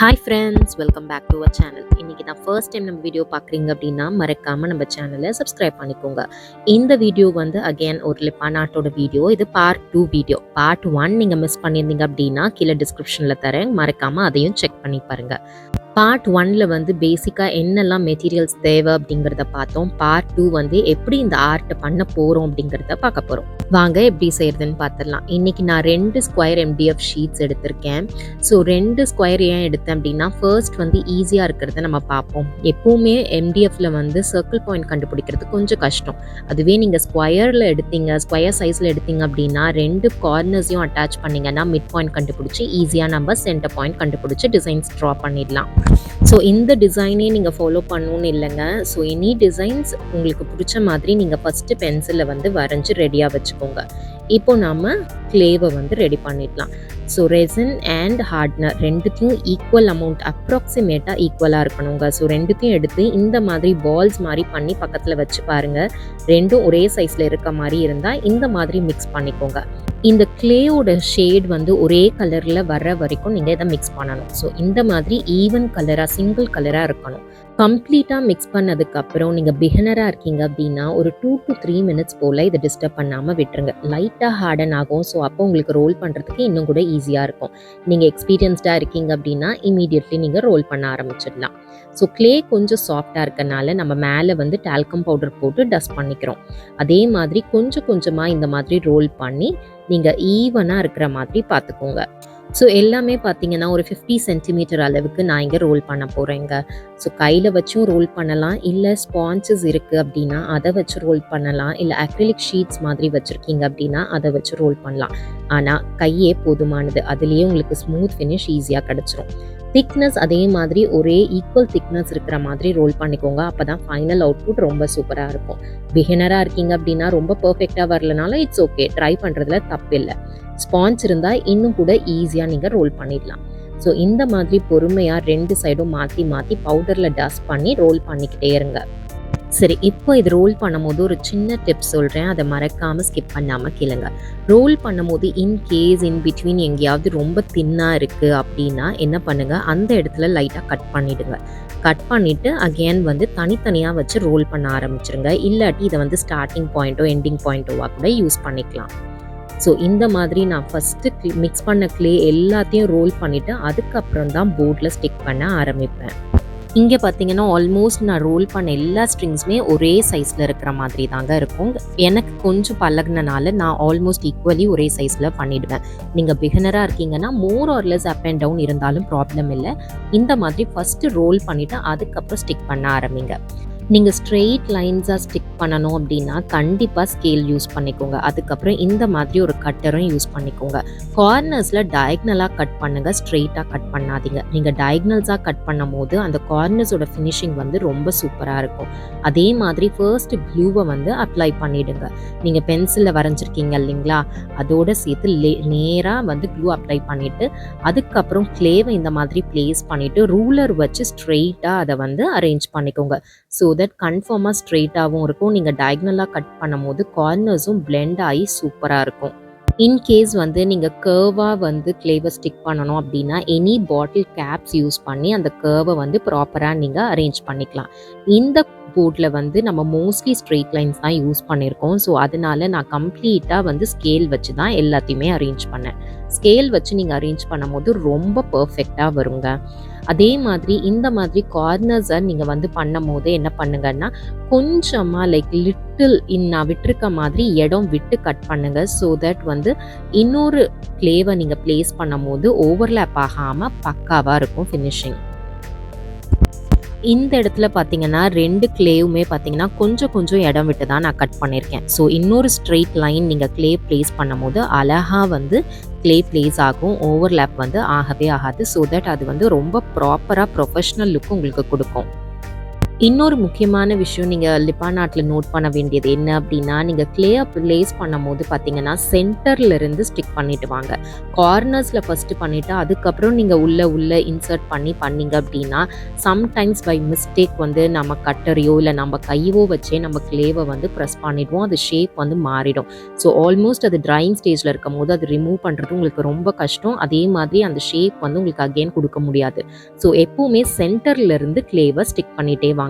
Hi friends welcome back to our channel இன்றைக்கி தான் first time நம்ம வீடியோ பார்க்குறீங்க அப்படின்னா மறக்காமல் நம்ம சேனலை சப்ஸ்கிரைப் பண்ணிக்கோங்க. இந்த வீடியோ வந்து அகேன் ஒரு லிப்பானாட்டோட வீடியோ இது part two video part one நீங்கள் மிஸ் பண்ணியிருந்தீங்க அப்படின்னா கீழே டிஸ்கிரிப்ஷனில் தரேன். மறக்காமல் அதையும் செக் பண்ணி பாருங்கள் பார்ட் ஒன்ல வந்து பேசிக்காக என்னெல்லாம் மெட்டீரியல்ஸ் தேவை அப்படிங்கிறத பார்த்தோம். பார்ட் டூ வந்து எப்படி இந்த ஆர்ட்டை பண்ண போகிறோம் அப்படிங்கிறத பார்க்க போகிறோம் வாங்க எப்படி செய்யறதுன்னு பார்த்துடலாம். இன்னைக்கு நான் ரெண்டு ஸ்கொயர் எம்டிஎஃப் ஷீட்ஸ் எடுத்திருக்கேன். ஸோ ரெண்டு ஸ்கொயர் ஏன் எடுத்தேன் அப்படின்னா ஃபர்ஸ்ட் வந்து ஈஸியாக இருக்கிறத நம்ம பார்ப்போம். எப்பவுமே எம்டிஎஃப்ல வந்து சர்க்கிள் பாயிண்ட் கண்டுபிடிக்கிறது கொஞ்சம் கஷ்டம். அதுவே நீங்கள் ஸ்கொயரில் எடுத்தீங்க ஸ்கொயர் சைஸில் எடுத்தீங்க அப்படின்னா ரெண்டு கார்னர்ஸையும் அட்டாச் பண்ணீங்கன்னா மிட் பாயிண்ட் கண்டுபிடிச்சி ஈஸியாக நம்ம சென்டர் பாயிண்ட் கண்டுபிடிச்சி டிசைன்ஸ் ட்ரா பண்ணிடலாம். ஸோ இந்த டிசைனே நீங்கள் ஃபாலோ பண்ணணும்னு இல்லைங்க. ஸோ எனி டிசைன்ஸ் உங்களுக்கு பிடிச்ச மாதிரி நீங்கள் ஃபஸ்ட்டு பென்சிலில் வந்து வரைஞ்சி ரெடியாக வச்சுக்கோங்க. இப்போ நாம் கிளேவை வந்து ரெடி பண்ணிடலாம். ஸோ ரெசன் அண்ட் ஹார்ட்னர் ரெண்டுத்தையும் ஈக்குவல் அமௌண்ட் அப்ராக்சிமேட்டாக ஈக்குவலாக இருக்கணுங்க. ஸோ ரெண்டுத்தையும் எடுத்து இந்த மாதிரி பால்ஸ் மாதிரி பண்ணி பக்கத்தில் வச்சு பாருங்க. ரெண்டும் ஒரே சைஸில் இருக்க மாதிரி இருந்தால் இந்த மாதிரி மிக்ஸ் பண்ணிக்கோங்க. இந்த கிளேயோட ஷேட் வந்து ஒரே கலரில் வர்ற வரைக்கும் நீங்கள் இதை மிக்ஸ் பண்ணணும். ஸோ இந்த மாதிரி ஈவன் கலராக சிங்கிள் கலராக இருக்கணும். கம்ப்ளீட்டாக மிக்ஸ் பண்ணதுக்கப்புறம் நீங்கள் பிகினராக இருக்கீங்க அப்படின்னா ஒரு டூ டு த்ரீ மினிட்ஸ் போல் இதை டிஸ்டர்ப் பண்ணாமல் விட்டுருங்க. லைட்டாக ஹார்டன் ஆகும். ஸோ அப்போ உங்களுக்கு ரோல் பண்ணுறதுக்கு இன்னும் கூட ஈஸியாக இருக்கும். நீங்கள் எக்ஸ்பீரியன்ஸ்டாக இருக்கீங்க அப்படின்னா இமீடியட்லி நீங்கள் ரோல் பண்ண ஆரம்பிச்சிடலாம். ஸோ கிளே கொஞ்சம் சாஃப்டாக இருக்கனால நம்ம மேலே வந்து டால்கம் பவுடர் போட்டு டஸ்ட் பண்ணிக்கிறோம். அதே மாதிரி கொஞ்சம் கொஞ்சமாக இந்த மாதிரி ரோல் பண்ணி நீங்கள் ஈவனாக இருக்கிற மாதிரி பார்த்துக்கோங்க. ஸோ எல்லாமே பார்த்தீங்கன்னா ஒரு ஃபிஃப்டி சென்டிமீட்டர் அளவுக்கு நான் இங்கே ரோல் பண்ண போகிறேங்க ஸோ கையில் வச்சும் ரோல் பண்ணலாம். இல்லை ஸ்பான்சஸ் இருக்குது அப்படின்னா அதை வச்சு ரோல் பண்ணலாம். இல்லை அக்ரிலிக் ஷீட்ஸ் மாதிரி வச்சுருக்கீங்க அப்படின்னா அதை வச்சு ரோல் பண்ணலாம். ஆனால் கையே போதுமானது. அதுலேயே உங்களுக்கு ஸ்மூத் ஃபினிஷ் ஈஸியாக கிடச்சிரும். திக்னஸ் அதே மாதிரி ஒரே ஈக்குவல் திக்னஸ் இருக்கிற மாதிரி ரோல் பண்ணிக்கோங்க. அப்போ தான் ஃபைனல் அவுட்புட் ரொம்ப சூப்பராக இருக்கும். பிகினராக இருக்கீங்க அப்படின்னா ரொம்ப பர்ஃபெக்டாக வரலனாலும் இட்ஸ் ஓகே ட்ரை பண்ணுறதுல தப்பில்லை. ஸ்பான்ஸ் இருந்தால் இன்னும் கூட ஈஸியாக நீங்கள் ரோல் பண்ணிடலாம். ஸோ இந்த மாதிரி பொறுமையாக ரெண்டு சைடும் மாற்றி மாற்றி பவுடரில் டஸ்ட் பண்ணி ரோல் பண்ணிக்கிட்டே இருங்க. சரி இப்போ இது ரோல் பண்ணும்போது ஒரு சின்ன டிப் சொல்கிறேன் அதை மறக்காமல் ஸ்கிப் பண்ணாமல் கேளுங்க. ரோல் பண்ணும்போது இன் கேஸ் இன் பிட்வீன் எங்கேயாவது ரொம்ப தின்னாக இருக்குது அப்படின்னா என்ன பண்ணுங்கள் அந்த இடத்துல லைட்டாக கட் பண்ணிடுங்க. கட் பண்ணிவிட்டு அகேன் வந்து தனித்தனியாக வச்சு ரோல் பண்ண ஆரம்பிச்சிருங்க. இல்லாட்டி இதை வந்து ஸ்டார்டிங் பாயிண்ட்டோ எண்டிங் பாயிண்ட்டோவாக கூட யூஸ் பண்ணிக்கலாம். ஸோ இந்த மாதிரி நான் ஃபஸ்ட்டு மிக்ஸ் பண்ண க்ளே எல்லாத்தையும் ரோல் பண்ணிவிட்டு அதுக்கப்புறம் தான் போர்டில் ஸ்டிக் பண்ண ஆரம்பிப்பேன். இங்கே பார்த்தீங்கன்னா ஆல்மோஸ்ட் நான் ரோல் பண்ண எல்லா ஸ்ட்ரிங்ஸுமே ஒரே சைஸில் இருக்கிற மாதிரி தாங்க இருக்கும். எனக்கு கொஞ்சம் பழகினால நான் ஆல்மோஸ்ட் ஈக்குவலி ஒரே சைஸில் பண்ணிவிடுவேன் நீங்கள் பிகினராக இருக்கீங்கன்னா more or less up and down இருந்தாலும் ப்ராப்ளம் இல்லை. இந்த மாதிரி ஃபஸ்ட்டு ரோல் பண்ணிவிட்டு அதுக்கப்புறம் ஸ்டிக் பண்ண ஆரம்பிங்க. நீங்கள் ஸ்ட்ரெயிட் லைன்ஸாக ஸ்டிக் பண்ணணும் அப்படின்னா கண்டிப்பாக ஸ்கேல் யூஸ் பண்ணிக்கோங்க. அதுக்கப்புறம் இந்த மாதிரி ஒரு கட்டரும் யூஸ் பண்ணிக்கோங்க. கார்னர்ஸில் டயக்னலாக கட் பண்ணுங்கள் ஸ்ட்ரெயிட்டாக கட் பண்ணாதீங்க. நீங்கள் டயக்னல்ஸாக கட் பண்ணும் போது அந்த கார்னர்ஸோட ஃபினிஷிங் வந்து ரொம்ப சூப்பராக இருக்கும். அதே மாதிரி ஃபர்ஸ்ட் க்ளூவை வந்து அப்ளை பண்ணிவிடுங்க நீங்கள் பென்சிலில் வரைஞ்சிருக்கீங்க இல்லைங்களா? அதோட சேர்த்து லே நேராக வந்து க்ளூ அப்ளை பண்ணிவிட்டு அதுக்கப்புறம் க்ளேவை இந்த மாதிரி ப்ளேஸ் பண்ணிவிட்டு ரூலர் வச்சு ஸ்ட்ரெயிட்டாக அதை வந்து அரேஞ்ச் பண்ணிக்கோங்க. ஸோ தட் கன்ஃபார்மாக ஸ்ட்ரெயிட்டாகவும் இருக்கும். நீங்கள் டயக்னலாக கட் பண்ணும் போது கார்னர்ஸும் பிளெண்ட் ஆகி சூப்பராக இருக்கும். இன்கேஸ் வந்து நீங்கள் கேர்வாக வந்து கிளேவர் ஸ்டிக் பண்ணணும் அப்படின்னா எனி பாட்டில் கேப்ஸ் யூஸ் பண்ணி அந்த கேர்வை வந்து ப்ராப்பராக நீங்கள் அரேஞ்ச் பண்ணிக்கலாம். இந்த போர்டில் வந்து நம்ம மோஸ்ட்லி ஸ்ட்ரெயிட் லைன்ஸ் தான் யூஸ் பண்ணியிருக்கோம் ஸோ அதனால நான் கம்ப்ளீட்டாக வந்து ஸ்கேல் வச்சு தான் எல்லாத்தையுமே அரேஞ்ச் பண்ணேன். ஸ்கேல் வச்சு நீங்கள் அரேஞ்ச் பண்ணும்போது ரொம்ப பர்ஃபெக்டாக வருங்க. அதே மாதிரி இந்த மாதிரி கார்னர்ஸை நீங்கள் வந்து பண்ணும் போது என்ன பண்ணுங்கன்னா கொஞ்சமாக லைக் லிட்டில் நான் விட்டுருக்க மாதிரி இடம் விட்டு கட் பண்ணுங்க. ஸோ தட் வந்து இன்னொரு க்ளேவை நீங்கள் ப்ளேஸ் பண்ணும் போது ஓவர்லேப் ஆகாமல் பக்காவாக இருக்கும் ஃபினிஷிங் இந்த இடத்துல பார்த்தீங்கன்னா ரெண்டு கிளேவுமே பார்த்தீங்கன்னா கொஞ்சம் கொஞ்சம் இடம் விட்டு தான் நான் கட் பண்ணியிருக்கேன் ஸோ இன்னொரு ஸ்ட்ரெயிட் லைன் நீங்கள் கிளே ப்ளேஸ் பண்ணும்போது அழகாக வந்து கிளே ப்ளேஸ் ஆகும். ஓவர்லேப் வந்து ஆகவே ஆகாது. ஸோ தட் அது வந்து ரொம்ப ப்ராப்பராக ப்ரொஃபஷ்னல் லுக் உங்களுக்கு கொடுக்கும். இன்னொரு முக்கியமான விஷயம் நீங்கள் லிப்பா நாட்டில் நோட் பண்ண வேண்டியது என்ன அப்படின்னா நீங்கள் கிளேயை ப்ளேஸ் பண்ணும்போது பார்த்தீங்கன்னா சென்டர்ல இருந்து ஸ்டிக் பண்ணிட்டு வாங்க. கார்னர்ஸில் ஃபஸ்ட்டு பண்ணிவிட்டு அதுக்கப்புறம் நீங்கள் உள்ளே உள்ளே இன்சர்ட் பண்ணி பண்ணீங்க அப்படின்னா சம்டைம்ஸ் பை மிஸ்டேக் வந்து நம்ம கட்டரையோ இல்லை நம்ம கையோ வச்சே நம்ம கிளேவை வந்து ப்ரெஸ் பண்ணிவிடுவோம் அது ஷேப் வந்து மாறிடும். ஸோ ஆல்மோஸ்ட் அது ட்ரைங் ஸ்டேஜில் இருக்கும் போது அது ரிமூவ் பண்ணுறது உங்களுக்கு ரொம்ப கஷ்டம். அதே மாதிரி அந்த ஷேப் வந்து உங்களுக்கு அகெயின் கொடுக்க முடியாது. ஸோ எப்போவுமே சென்டர்லேருந்து கிளேவை ஸ்டிக் பண்ணிகிட்டே வாங்க.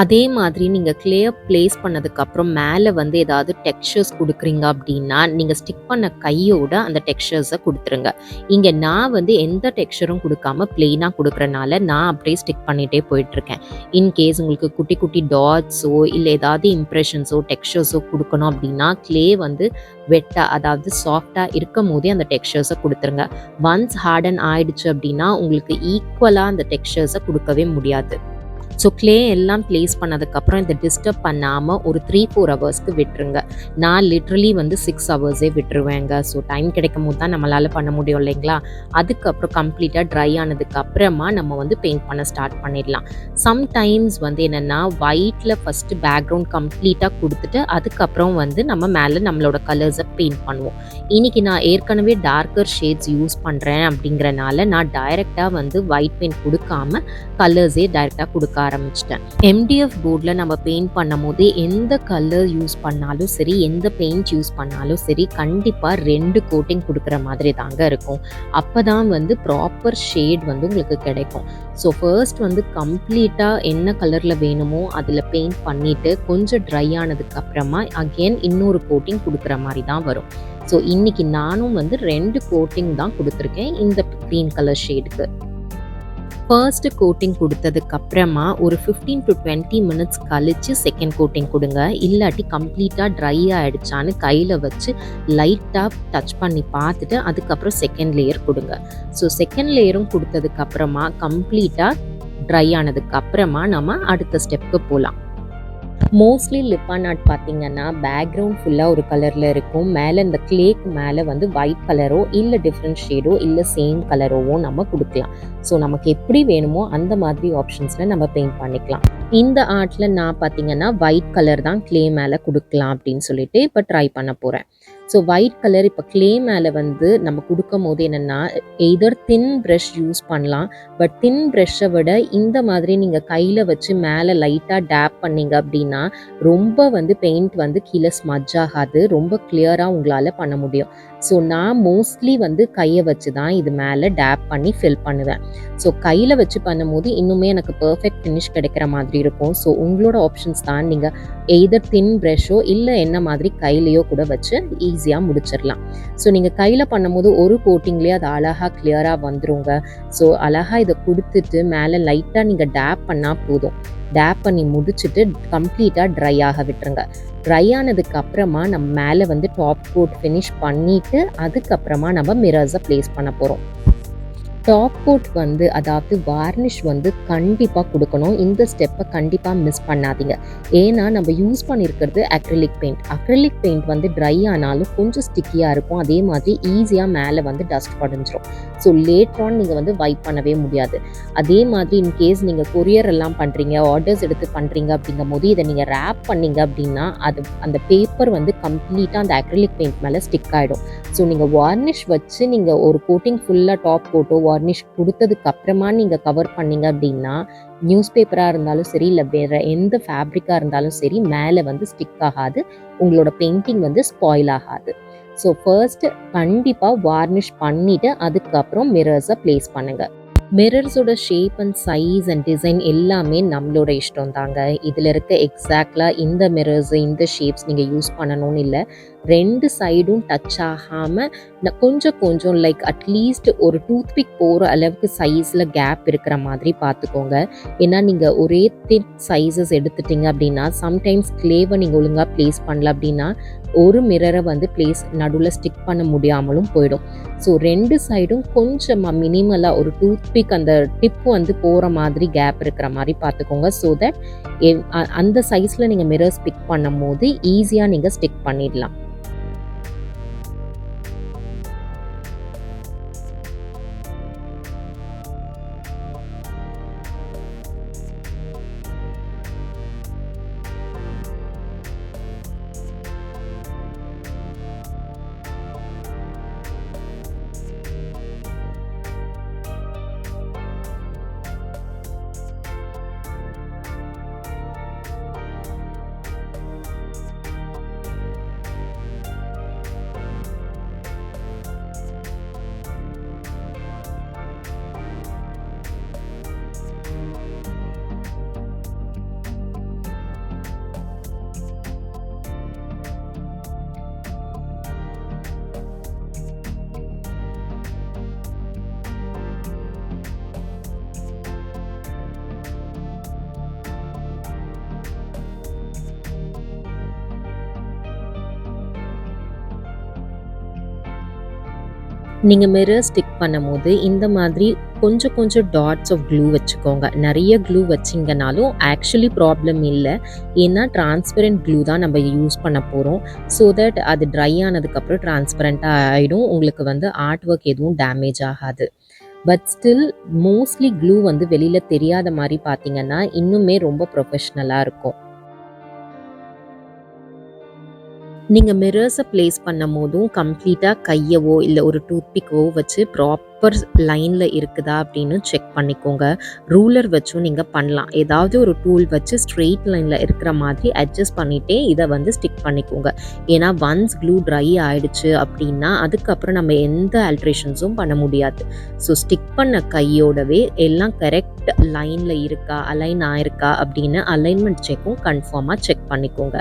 அதே மாதிரி நீங்கள் கிளியர் ப்ளேஸ் பண்ணதுக்கப்புறம் மேலே வந்து ஏதாவது டெக்ஸ்சர்ஸ் கொடுக்குறீங்க அப்படின்னா நீங்கள் ஸ்டிக் பண்ண கையோட அந்த டெக்ஸ்சர்ஸை கொடுத்துருங்க. இங்கே நான் வந்து எந்த டெக்ஸ்சரும் கொடுக்காம பிளெயினாக கொடுக்குறனால நான் அப்படியே ஸ்டிக் பண்ணிகிட்டே போயிட்டுருக்கேன். இன்கேஸ் உங்களுக்கு குட்டி குட்டி டாட்ஸோ இல்லை ஏதாவது இம்ப்ரெஷன்ஸோ டெக்ஸ்சர்ஸோ கொடுக்கணும் அப்படின்னா கிளே வந்து வெட்டாக அதாவது சாஃப்டாக இருக்கும் போதே அந்த டெக்ஸ்சர்ஸை கொடுத்துருங்க. ஒன்ஸ் ஹார்டன் ஆயிடுச்சு அப்படின்னா உங்களுக்கு ஈக்குவலாக அந்த டெக்ஸ்சர்ஸை கொடுக்கவே முடியாது. ஸோ க்ளே எல்லாம் ப்ளேஸ் பண்ணதுக்கப்புறம் இதை டிஸ்டர்ப் பண்ணாமல் ஒரு த்ரீ ஃபோர் ஹவர்ஸ்க்கு விட்டுருங்க. நான் லிட்ரலி வந்து சிக்ஸ் ஹவர்ஸே விட்டுருவேங்க. ஸோ டைம் கிடைக்கும் போது தான் நம்மளால் பண்ண முடியும் இல்லைங்களா? அதுக்கப்புறம் கம்ப்ளீட்டாக ட்ரை ஆனதுக்கு அப்புறமா நம்ம வந்து பெயிண்ட் பண்ண ஸ்டார்ட் பண்ணிடலாம். சம்டைம்ஸ் வந்து என்னென்னா ஒயிட்டில் ஃபஸ்ட்டு பேக்ரவுண்ட் கம்ப்ளீட்டாக கொடுத்துட்டு அதுக்கப்புறம் வந்து நம்ம மேலே நம்மளோட கலர்ஸை பெயிண்ட் பண்ணுவோம். இன்றைக்கி நான் ஏற்கனவே டார்க்கர் ஷேட்ஸ் யூஸ் பண்ணுறேன் அப்படிங்கிறனால நான் டைரெக்டாக வந்து ஒயிட் பெயிண்ட் கொடுக்காம கலர்ஸே டைரெக்டாக கொடுக்க ஆரம்பிச்சிட்டேன். எம்டிஎஃப் போர்டில் நம்ம பெயிண்ட் பண்ணும் போது எந்த கலர் யூஸ் பண்ணாலும் சரி எந்த பெயிண்ட் யூஸ் பண்ணாலும் சரி கண்டிப்பாக ரெண்டு கோட்டிங் கொடுக்குற மாதிரி தாங்க இருக்கும். அப்போ தான் வந்து ப்ராப்பர் ஷேட் வந்து உங்களுக்கு கிடைக்கும். ஸோ ஃபர்ஸ்ட் வந்து கம்ப்ளீட்டாக என்ன கலரில் வேணுமோ அதில் பெயிண்ட் பண்ணிவிட்டு கொஞ்சம் ட்ரை ஆனதுக்கு அப்புறமா அகெயின் இன்னொரு கோட்டிங் கொடுக்குற மாதிரி தான் வரும். ஸோ இன்றைக்கி நானும் வந்து ரெண்டு கோட்டிங் தான் கொடுத்துருக்கேன் இந்த க்ரீன் கலர் ஷேடுக்கு ஃபர்ஸ்ட் கோட்டிங் கொடுத்ததுக்கு அப்புறமா ஒரு ஃபிஃப்டீன் டு டுவெண்ட்டி மினிட்ஸ் கழித்து செகண்ட் கோட்டிங் கொடுங்க. இல்லாட்டி கம்ப்ளீட்டாக ட்ரை ஆகிடுச்சான்னு கையில் வச்சு லைட்டாக டச் பண்ணி பார்த்துட்டு அதுக்கப்புறம் செகண்ட் லேயர் கொடுங்க. ஸோ செகண்ட் லேயரும் கொடுத்ததுக்கப்புறமா கம்ப்ளீட்டாக ட்ரை ஆனதுக்கு அப்புறமா நம்ம அடுத்த ஸ்டெப்புக்கு போகலாம் மோஸ்ட்லி லிப்பான் ஆர்ட் பார்த்தீங்கன்னா பேக்ரவுண்ட் ஃபுல்லாக ஒரு கலரில் இருக்கும். மேலே இந்த கிளேக்கு மேலே வந்து ஒயிட் கலரோ இல்லை டிஃப்ரெண்ட் ஷேடோ இல்லை சேம் கலரோவோ நம்ம கொடுக்கலாம். ஸோ நமக்கு எப்படி வேணுமோ அந்த மாதிரி ஆப்ஷன்ஸில் நம்ம பெயிண்ட் பண்ணிக்கலாம். இந்த ஆர்ட்டில் நான் பார்த்தீங்கன்னா ஒயிட் கலர் தான் கிளே மேலே கொடுக்கலாம் அப்படின்னு சொல்லிட்டு இப்போ ட்ரை பண்ண போகிறேன் ஸோ ஒயிட் கலர் இப்போ கிளே மேலே வந்து நம்ம கொடுக்கும் போது என்னென்னா எய்தர் தின் ப்ரஷ் யூஸ் பண்ணலாம். பட் தின் ப்ரஷ்ஷை விட இந்த மாதிரி நீங்கள் கையில் வச்சு மேலே லைட்டாக டேப் பண்ணீங்க அப்படின்னா ரொம்ப வந்து பெயிண்ட் வந்து கீழே ஸ்மஜ் ஆகாது. ரொம்ப கிளியராக உங்களால் பண்ண முடியும். ஸோ நான் மோஸ்ட்லி வந்து கையை வச்சு தான் இது மேலே டேப் பண்ணி ஃபில் பண்ணுவேன். ஸோ கையில் வச்சு பண்ணும்போது இன்னுமே எனக்கு பர்ஃபெக்ட் ஃபினிஷ் கிடைக்கிற மாதிரி இருக்கும். ஸோ உங்களோட ஆப்ஷன்ஸ் தான் நீங்கள் எய்தர் தின் ப்ரெஷ்ஷோ இல்லை என்ன மாதிரி கையிலையோ கூட வச்சு ஈஸியாக முடிச்சிடலாம் ஸோ நீங்கள் கையில் பண்ணும்போது ஒரு கோட்டிங்லேயே அது அழகாக கிளியராக வந்துருங்க. ஸோ அழகாக இதை கொடுத்துட்டு மேலே லைட்டாக நீங்கள் டேப் பண்ணால் போதும். டேப் பண்ணி முடிச்சுட்டு கம்ப்ளீட்டாக ட்ரை ஆக விட்டுருங்க. ட்ரை ஆனதுக்கு அப்புறமா நம்ம மேலே வந்து டாப் கோட் ஃபினிஷ் பண்ணிவிட்டு அதுக்கப்புறமா நம்ம மிரர்ஸை ப்ளேஸ் பண்ண போகிறோம் டாப் கோட் வந்து அதாவது வார்னிஷ் வந்து கண்டிப்பாக கொடுக்கணும். இந்த ஸ்டெப்பை கண்டிப்பாக மிஸ் பண்ணாதீங்க. ஏன்னா நம்ம யூஸ் பண்ணியிருக்கிறது அக்ரிலிக் பெயிண்ட் அக்ரிலிக் பெயிண்ட் வந்து ட்ரை ஆனாலும் கொஞ்சம் ஸ்டிக்கியாக இருக்கும். அதே மாதிரி ஈஸியாக மேலே வந்து டஸ்ட் படிஞ்சிரும். ஸோ லேட்ரான் நீங்கள் வந்து வைப் பண்ணவே முடியாது. அதே மாதிரி இன்கேஸ் நீங்கள் கொரியர் எல்லாம் பண்ணுறீங்க ஆர்டர்ஸ் எடுத்து பண்ணுறீங்க அப்படிங்கும் போது இதை நீங்கள் ரேப் பண்ணீங்க அப்படின்னா அது அந்த பேப்பர் வந்து கம்ப்ளீட்டாக அந்த அக்ரிலிக் பெயிண்ட் மேலே ஸ்டிக் ஆகிடும் ஸோ நீங்கள் வார்னிஷ் வச்சு நீங்கள் ஒரு கோட்டிங் ஃபுல்லாக டாப் போட்டோ வார்னிஷ் கொடுத்ததுக்கு அப்புறமா நீங்கள் கவர் பண்ணீங்க அப்படின்னா நியூஸ் பேப்பராக இருந்தாலும் சரி இல்லை வேறு எந்த ஃபேப்ரிக்காக இருந்தாலும் சரி மேலே வந்து ஸ்டிக் ஆகாது. உங்களோட பெயிண்டிங் வந்து ஸ்பாயில் ஆகாது. ஸோ ஃபர்ஸ்ட் கண்டிப்பாக வார்னிஷ் பண்ணிவிட்டு அதுக்கப்புறம் மிரர்ஸை ப்ளேஸ் பண்ணுங்கள் மிரர்ஸோட shape and size and design எல்லாமே நம்மளோட இஷ்டம் தாங்க. இதில் இருக்க எக்ஸாக்டாக இந்த மிரர்ஸ் இந்த ஷேப்ஸ் நீங்கள் யூஸ் பண்ணணும்னு இல்லை. ரெண்டு சைடும் டச் ஆகாமல் கொஞ்சம் கொஞ்சம் லைக் அட்லீஸ்ட் ஒரு டூத் பிக் போகிற அளவுக்கு சைஸில் கேப் இருக்கிற மாதிரி பார்த்துக்கோங்க. ஏன்னா நீங்கள் ஒரே திக் சைஸஸ் எடுத்துட்டீங்க அப்படின்னா சம்டைம்ஸ் கிளேவை நீங்கள் ஒழுங்காக ப்ளேஸ் பண்ணல அப்படின்னா ஒரு மிரரை வந்து ப்ளேஸ் நடுவில் ஸ்டிக் பண்ண முடியாமலும் போயிடும். ஸோ ரெண்டு சைடும் கொஞ்சம் மினிமலாக ஒரு டூத் பிக் அந்த டிப் வந்து போகிற மாதிரி கேப் இருக்கிற மாதிரி பார்த்துக்கோங்க. ஸோ தட் அந்த சைஸில் நீங்கள் மிரர்ஸ் பிக் பண்ணும் போது ஈஸியாக நீங்கள் ஸ்டிக் பண்ணிடலாம். நீங்கள் மிரர் ஸ்டிக் பண்ணும்போது இந்த மாதிரி கொஞ்சம் கொஞ்சம் டாட்ஸ் ஆஃப் க்ளூ வச்சுக்கோங்க. நிறைய க்ளூ வச்சிங்கனாலும் ஆக்சுவலி ப்ராப்ளம் இல்லை. ஏன்னா டிரான்ஸ்பரண்ட் க்ளூ தான் நம்ம யூஸ் பண்ண போகிறோம் ஸோ தட் அது ட்ரை ஆனதுக்கப்புறம் டிரான்ஸ்பரண்ட்டாக ஆகிடும் உங்களுக்கு வந்து ஆர்ட் ஒர்க் எதுவும் டேமேஜ் ஆகாது. பட் ஸ்டில் மோஸ்ட்லி க்ளூ வந்து வெளியில் தெரியாத மாதிரி பார்த்தீங்கன்னா இன்னுமே ரொம்ப ப்ரொஃபஷ்னலாக இருக்கும். நீங்கள் மிரர்ஸை ப்ளேஸ் பண்ணும் போதும் கம்ப்ளீட்டாக கையவோ இல்லை ஒரு டூத்பிக்கோ வச்சு ப்ராப்பர் லைனில் இருக்குதா அப்படின்னு செக் பண்ணிக்கோங்க. ரூலர் வச்சும் நீங்கள் பண்ணலாம். ஏதாவது ஒரு டூல் வச்சு ஸ்ட்ரெயிட் லைனில் இருக்கிற மாதிரி அட்ஜஸ்ட் பண்ணிகிட்டே இதை வந்து ஸ்டிக் பண்ணிக்கோங்க. ஏன்னா ஒன்ஸ் க்ளூ ட்ரை ஆயிடுச்சு அப்படின்னா அதுக்கப்புறம் நம்ம எந்த ஆல்ட்ரேஷன்ஸும் பண்ண முடியாது. ஸோ ஸ்டிக் பண்ண கையோடவே எல்லாம் கரெக்ட் லைனில் இருக்கா அலைன் ஆயிருக்கா அப்படின்னு அலைன்மெண்ட் செக்கும் கன்ஃபார்மாக செக் பண்ணிக்கோங்க.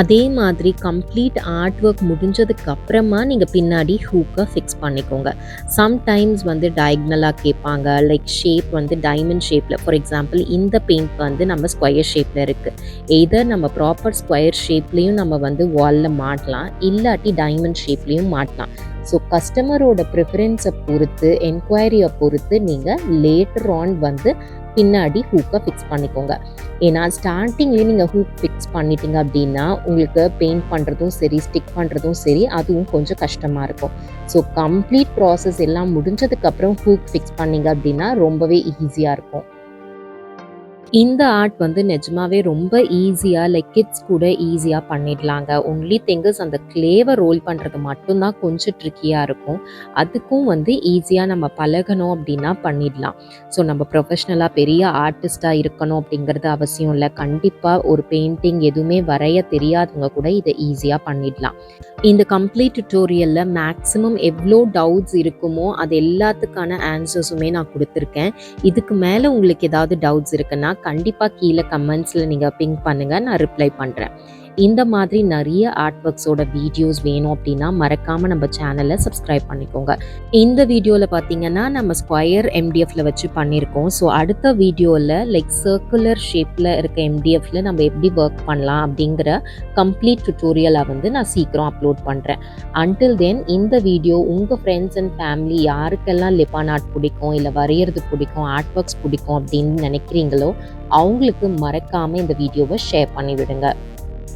அதே மாதிரி கம்ப்ளீட் ஆர்ட் ஒர்க் முடிஞ்சதுக்கு அப்புறமா நீங்கள் பின்னாடி ஹூக்கை ஃபிக்ஸ் பண்ணிக்கோங்க. சம்டைம்ஸ் வந்து டயக்னலாக கேட்பாங்க லைக் ஷேப் வந்து டைமண்ட் ஷேப்பில் ஃபார் எக்ஸாம்பிள் இந்த பெயிண்ட் வந்து நம்ம ஸ்கொயர் ஷேப்பில் இருக்குது எதர் நம்ம ப்ராப்பர் ஸ்கொயர் ஷேப்லேயும் நம்ம வந்து வாலில் மாட்டலாம் இல்லாட்டி டைமண்ட் ஷேப்லேயும் மாட்டலாம். ஸோ கஸ்டமரோட ப்ரிஃபரன்ஸை பொறுத்து என்கொயரியை பொறுத்து நீங்கள் லேட்டர் ஆன் வந்து பின்னாடி ஹூக்கை ஃபிக்ஸ் பண்ணிக்கோங்க. ஏன்னா ஸ்டார்டிங்லேயே நீங்கள் ஹூக் ஃபிக்ஸ் பண்ணிட்டீங்க அப்படின்னா உங்களுக்கு பெயிண்ட் பண்ணுறதும் சரி ஸ்டிக் பண்ணுறதும் சரி அதுவும் கொஞ்சம் கஷ்டமாக இருக்கும். ஸோ கம்ப்ளீட் ப்ராசஸ் எல்லாம் முடிஞ்சதுக்கப்புறம் ஹூக் ஃபிக்ஸ் பண்ணிங்க அப்படின்னா ரொம்பவே ஈஸியாக இருக்கும். இந்த ஆர்ட் வந்து நிஜமாவே ரொம்ப ஈஸியாக லைக் கிட்ஸ் கூட ஈஸியாக பண்ணிடலாங்க. ஒன்லி திங்கஸ் அந்த கிளேவை ரோல் பண்ணுறது மட்டும்தான் கொஞ்சம் ட்ரிக்கியாக இருக்கும். அதுக்கும் வந்து ஈஸியாக நம்ம பழகணும் அப்படின்னா பண்ணிடலாம். ஸோ நம்ம ப்ரொஃபஷ்னலாக பெரிய ஆர்டிஸ்ட்டாக இருக்கணும் அப்படிங்கிறது அவசியம் இல்லை. கண்டிப்பாக ஒரு பெயிண்டிங் எதுவுமே வரைய தெரியாதவங்க கூட இதை ஈஸியாக பண்ணிடலாம். இந்த கம்ப்ளீட் டுட்டோரியலில் மேக்ஸிமம் எவ்வளோ டவுட்ஸ் இருக்குமோ அது எல்லாத்துக்கான ஆன்சர்ஸுமே நான் கொடுத்துருக்கேன். இதுக்கு மேலே உங்களுக்கு ஏதாவது டவுட்ஸ் இருக்குன்னா கண்டிப்பாக கீழே கமெண்ட்ஸில் நீங்கள் பிங்க் பண்ணுங்கள் நான் ரிப்ளை பண்ணுறேன் இந்த மாதிரி நிறைய ஆர்ட் ஒர்க்ஸோட வீடியோஸ் வேணும் அப்படின்னா மறக்காமல் நம்ம சேனலை சப்ஸ்கிரைப் பண்ணிக்கோங்க. இந்த வீடியோவில் பார்த்தீங்கன்னா நம்ம ஸ்கொயர் எம்டிஎஃப்ல வச்சு பண்ணியிருக்கோம். ஸோ அடுத்த வீடியோவில் லைக் சர்க்குலர் ஷேப்பில் இருக்க எம்டிஎஃப்ல நம்ம எப்படி ஒர்க் பண்ணலாம் அப்படிங்கிற கம்ப்ளீட் டுட்டோரியலை வந்து நான் சீக்கிரம் அப்லோட் பண்ணுறேன் அன்டில் தென் இந்த வீடியோ உங்கள் ஃப்ரெண்ட்ஸ் அண்ட் ஃபேமிலி யாருக்கெல்லாம் லிப்பான் ஆர்ட் பிடிக்கும் இல்லை வரைகிறது பிடிக்கும் ஆர்ட் ஒர்க்ஸ் பிடிக்கும் அப்படின்னு நினைக்கிறீங்களோ அவங்களுக்கு மறக்காமல் இந்த வீடியோவை ஷேர் பண்ணிவிடுங்க.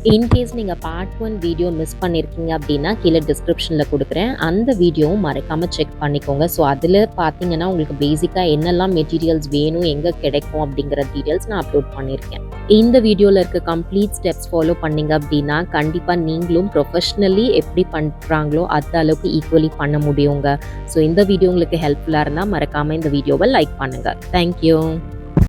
இன்கேஸ் நீங்கள் பார்ட் ஒன் வீடியோ மிஸ் பண்ணியிருக்கீங்க அப்படின்னா கீழே டிஸ்கிரிப்ஷனில் கொடுக்குறேன். அந்த வீடியோவும் மறக்காமல் செக் பண்ணிக்கோங்க. ஸோ அதில் பார்த்தீங்கன்னா உங்களுக்கு பேசிக்காக என்னெல்லாம் மெட்டீரியல்ஸ் வேணும் எங்கே கிடைக்கும் அப்படிங்கிற டீட்டெயில்ஸ் நான் அப்லோட் பண்ணியிருக்கேன் இந்த வீடியோவில் இருக்க கம்ப்ளீட் ஸ்டெப்ஸ் ஃபாலோ பண்ணீங்க அப்படின்னா கண்டிப்பாக நீங்களும் ப்ரொஃபஷ்னலி எப்படி பண்ணுறாங்களோ அந்த அளவுக்கு ஈக்குவலி பண்ண முடியுங்க. ஸோ இந்த வீடியோ உங்களுக்கு ஹெல்ப்ஃபுல்லாக இருந்தால் மறக்காமல் இந்த வீடியோவை லைக் பண்ணுங்கள் தேங்க்யூ